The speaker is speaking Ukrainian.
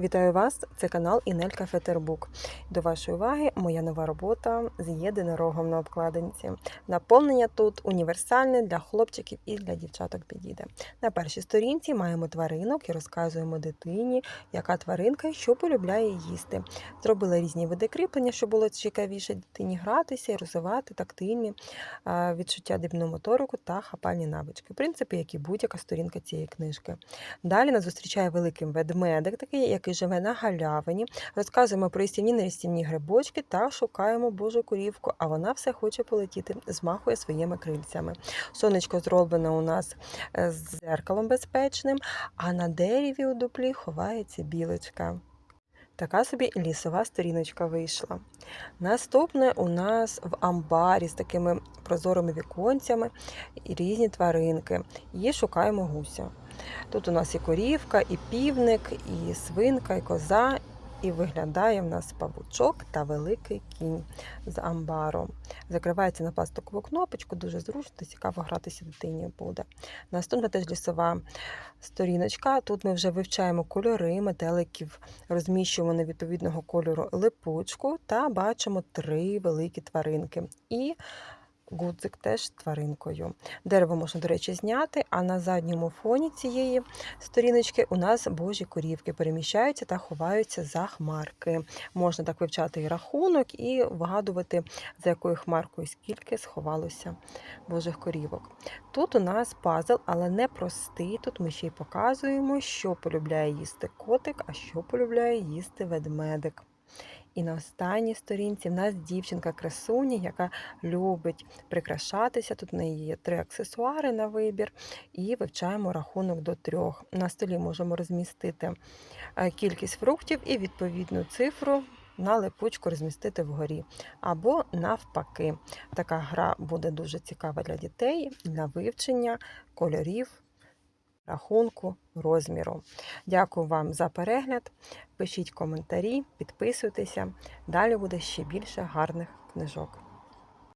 Вітаю вас! Це канал Інелька Фетербук. До вашої уваги моя нова робота з єдинорогом на обкладинці. Наповнення тут універсальне для хлопчиків і для дівчаток підійде. На першій сторінці маємо тваринок і розказуємо дитині, яка тваринка і що полюбляє їсти. Зробила різні види кріплення, щоб було цікавіше дитині гратися і розвивати тактильні відчуття дрібну моторику та хапальні навички. В принципі, як і будь-яка сторінка цієї книжки. Далі нас зустрічає великий ведмедик, такий, який живе на галявині. Розказуємо про істівні нерістівні грибочки та шукаємо Божу корівку, а вона все хоче полетіти, змахує своїми крильцями. Сонечко зроблено у нас е, з зеркалом безпечним, а на дереві у дуплі ховається білочка. Така собі лісова сторіночка вийшла. Наступне у нас в амбарі з такими прозорими віконцями і різні тваринки. І шукаємо гуся. Тут у нас і корівка, і півник, і свинка, і коза, і виглядає в нас павучок та великий кінь з амбаром. Закривається на пластикову кнопочку, дуже зручно, цікаво гратися дитині буде. Наступна теж лісова сторіночка. Тут ми вже вивчаємо кольори метеликів, розміщуємо на відповідного кольору липучку та бачимо три великі тваринки. І Гудзик теж з тваринкою. Дерево можна, до речі, зняти, а на задньому фоні цієї сторіночки у нас божі корівки переміщаються та ховаються за хмарки. Можна так вивчати і рахунок, і вгадувати, за якою хмаркою скільки сховалося божих корівок. Тут у нас пазл, але не простий. Тут ми ще й показуємо, що полюбляє їсти котик, а що полюбляє їсти ведмедик. І на останній сторінці в нас дівчинка красуня, яка любить прикрашатися. Тут в неї є три аксесуари на вибір, і вивчаємо рахунок до трьох. На столі можемо розмістити е, кількість фруктів і відповідну цифру. На липучку розмістити вгорі. Або навпаки. Така гра буде дуже цікава для дітей, для вивчення кольорів, рахунку, розміру. Дякую вам за перегляд. Пишіть коментарі, підписуйтеся. Далі буде ще більше гарних книжок.